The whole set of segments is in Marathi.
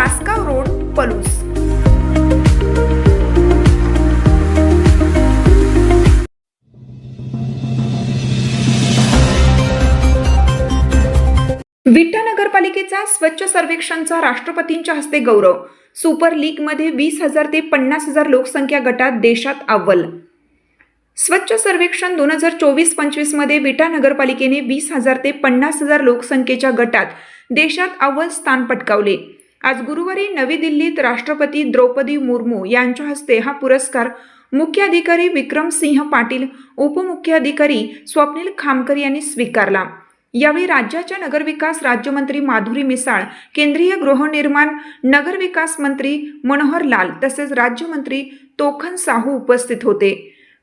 Tasgaon road Palus. Vitthal नगरपालिकेचा स्वच्छ सर्वेक्षणचा राष्ट्रपतींच्या हस्ते गौरव. सुपर लीगमध्ये वीस हजार ते पन्नास हजार लोकसंख्या गटात देशात अव्वल. स्वच्छ सर्वेक्षण दोन हजार चोवीस पंचवीसमध्ये विटा नगरपालिकेने वीस हजार ते पन्नास हजार लोकसंख्येच्या गटात देशात अव्वल स्थान पटकावले. आज गुरुवारी नवी दिल्लीत राष्ट्रपती द्रौपदी मुर्मू यांच्या हस्ते हा पुरस्कार मुख्याधिकारी विक्रम सिंह पाटील उपमुख्याधिकारी स्वप्नील खामकर यांनी स्वीकारला. यावेळी राज्याच्या नगरविकास राज्यमंत्री माधुरी मिसाळ केंद्रीय गृहनिर्माण नगरविकास मंत्री मनोहर लाल तसेच राज्यमंत्री तोखन साहू उपस्थित होते.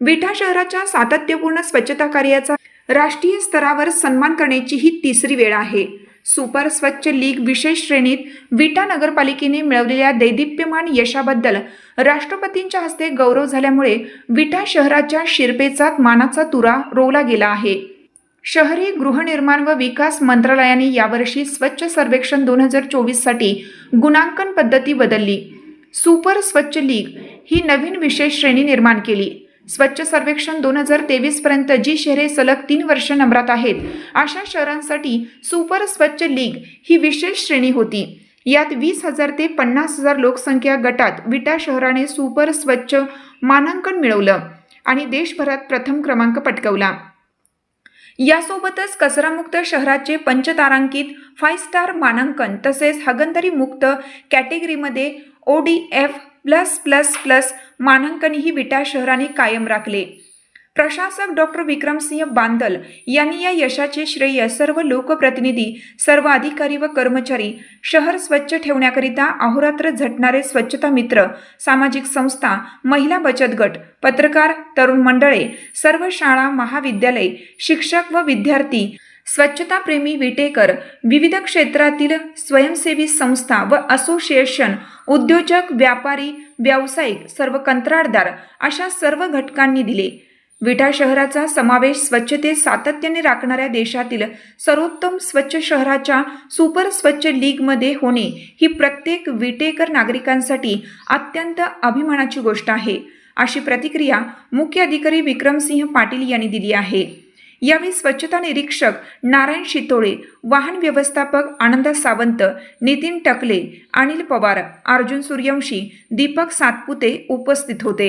विठा शहराच्या सातत्यपूर्ण स्वच्छता कार्याचा राष्ट्रीय स्तरावर सन्मान करण्याची ही तिसरी वेळ आहे. सुपर स्वच्छ लीग विशेष श्रेणीत विटा नगरपालिकेने मिळवलेल्या दैदिप्यमान यशाबद्दल राष्ट्रपतींच्या हस्ते गौरव झाल्यामुळे विटा शहराच्या शिरपेचा मानाचा तुरा रोवला गेला आहे. शहरी गृहनिर्माण व विकास मंत्रालयाने यावर्षी स्वच्छ सर्वेक्षण दोन हजार चोवीससाठी गुणांकन पद्धती बदलली. सुपर स्वच्छ लीग ही नवीन विशेष श्रेणी निर्माण केली. स्वच्छ सर्वेक्षण दोन हजार तेवीस पर्यंत जी शहरे सलग तीन वर्ष नंबरात आहेत अशा शहरांसाठी सुपर स्वच्छ लीग ही विशेष श्रेणी होती. यात वीस हजार ते पन्नास हजार लोकसंख्या गटात विटा शहराने सुपर स्वच्छ मानांकन मिळवलं आणि देशभरात प्रथम क्रमांक पटकवला. यासोबतच कचरामुक्त शहराचे पंचतारांकित फाय स्टार मानांकन तसेच हगंदरी मुक्त कॅटेगरीमध्ये O D F plus plus plus मानांकनही Vita शहराने कायम राखले. प्रशासक डॉक्टर विक्रमसिंह बांदल यांनी या यशाचे श्रेय सर्व लोकप्रतिनिधी सर्व अधिकारी व कर्मचारी शहर स्वच्छ ठेवण्याकरिता अहोरात्र झटणारे स्वच्छता मित्र सामाजिक संस्था महिला बचत गट पत्रकार तरुण मंडळे सर्व शाळा महाविद्यालय शिक्षक व विद्यार्थी स्वच्छताप्रेमी विटेकर विविध क्षेत्रातील स्वयंसेवी संस्था व असोसिएशन उद्योजक व्यापारी व्यावसायिक सर्व कंत्राटदार अशा सर्व घटकांनी दिले. विटा शहराचा समावेश स्वच्छतेत सातत्याने राखणाऱ्या देशातील सर्वोत्तम स्वच्छ शहराच्या सुपर स्वच्छ लीगमध्ये होणे ही प्रत्येक विटेकर नागरिकांसाठी अत्यंत अभिमानाची गोष्ट आहे. अशी प्रतिक्रिया मुख्य अधिकारी विक्रमसिंह पाटील यांनी दिली आहे. यावेळी स्वच्छता निरीक्षक नारायण शितोळे वाहन व्यवस्थापक आनंद सावंत नितीन टकले अनिल पवार अर्जुन सूर्यवंशी दीपक सातपुते उपस्थित होते.